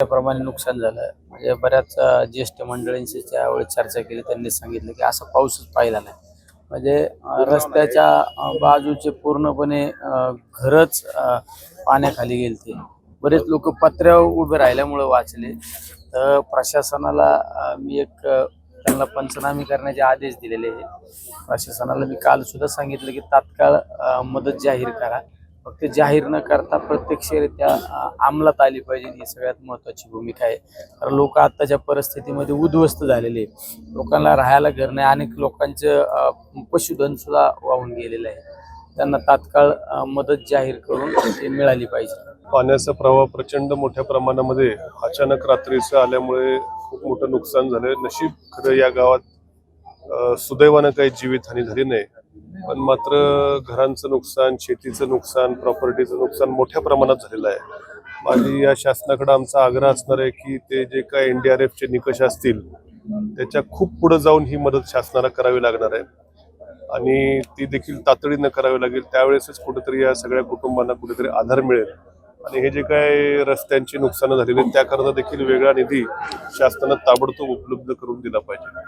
प्रमाणे नुकसान झालं. म्हणजे बऱ्याच ज्येष्ठ मंडळींशी त्यावेळी चर्चा केली. त्यांनी सांगितलं की असा पाऊसच पाहिला नाही. म्हणजे रस्त्याच्या बाजूचे पूर्णपणे घरच पाण्याखाली गेलते. बरेच लोक पत्र्यावर उभे राहिल्यामुळे वाचले. तर प्रशासनाला मी एक त्यांना पंचनामे करण्याचे आदेश दिलेले आहे प्रशासनाला मी काल सुद्धा सांगितलं की तात्काळ मदत जाहीर करा. फक्त जाहीर न करता प्रत्यक्षरित्या अंमलात आली पाहिजे ही सगळ्यात महत्वाची भूमिका आहे. कारण लोक आत्ताच्या परिस्थितीमध्ये उद्ध्वस्त झालेले लोकांना राहायला घर नाही. अनेक लोकांचं पशुधनसुद्धा पशुधन सुद्धा वाहून गेलेलं आहे. त्यांना तात्काळ मदत जाहीर करून ते मिळाली पाहिजे. पाण्याचा प्रवाह प्रचंड मोठ्या प्रमाणामध्ये अचानक रात्रीचं आल्यामुळे खूप मोठं नुकसान झालं नशीब खरं या गावात सुदैवानं काही जीवितहानी झाली नाही. पण मात्र घरांचं नुकसान शेतीचं नुकसान प्रॉपर्टीचं नुकसान मोठ्या प्रमाणात झालेलं आहे. माझी या शासनाकडे आमचा आग्रह असणार आहे की ते जे काय एन डी आर एफचे निकष असतील त्याच्या खूप पुढे जाऊन ही मदत शासनाला करावी लागणार आहे. आणि ती देखील तातडीनं करावी लागेल. त्यावेळेसच कुठेतरी या सगळ्या कुटुंबांना कुठेतरी आधार मिळेल. आणि हे जे काय रस्त्यांची नुकसानं झालेली आहेत त्याकरता देखील वेगळा निधी शासनानं ताबडतोब उपलब्ध करून दिला पाहिजे.